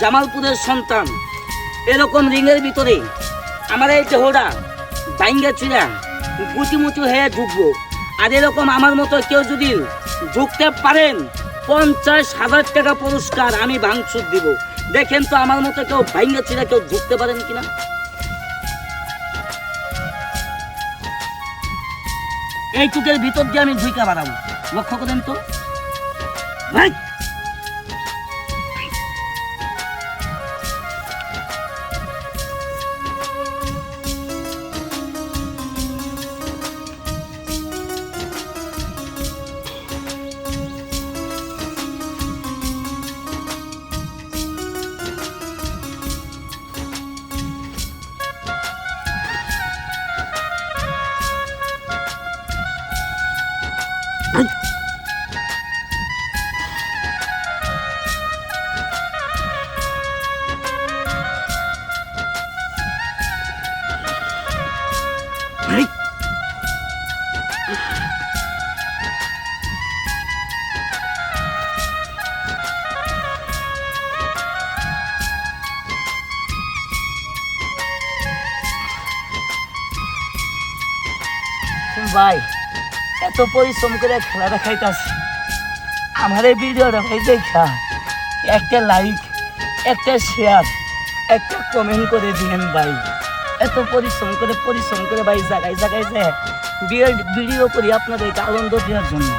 জামালপুরের সন্তান, এরকম রিংয়ের ভিতরে আমার এই দেহটা ডাইঙ্গা ছিঁড়া মুচি হয়ে ঢুকবো। আর এরকম আমার মতো কেউ যদি ঢুকতে পারেন, পঞ্চাশ হাজার টাকা পুরস্কার আমি ভাঙচুর দিব। দেখেন তো আমার মতো কেউ ভাইঙ্গা ছিঁড়া কেউ ঢুকতে পারেন কিনা? এইটুকের ভিতর দিয়ে আমি ঢুইকা বাড়াবো। লক্ষ্য করেন তো। ভাই! ভাই, এত পরিশ্রম করে খেলা দেখাইতাছি। আমার এই ভিডিওটা ভাই দেখা, একটা লাইক একটা শেয়ার একটা কমেন্ট করে দিয়েন ভাই। এত পরিশ্রম করে পরিশ্রম করে ভাই জায়গায় জায়গায় যায় ভিডিও করি আপনাদেরকে আনন্দ দেওয়ার জন্য।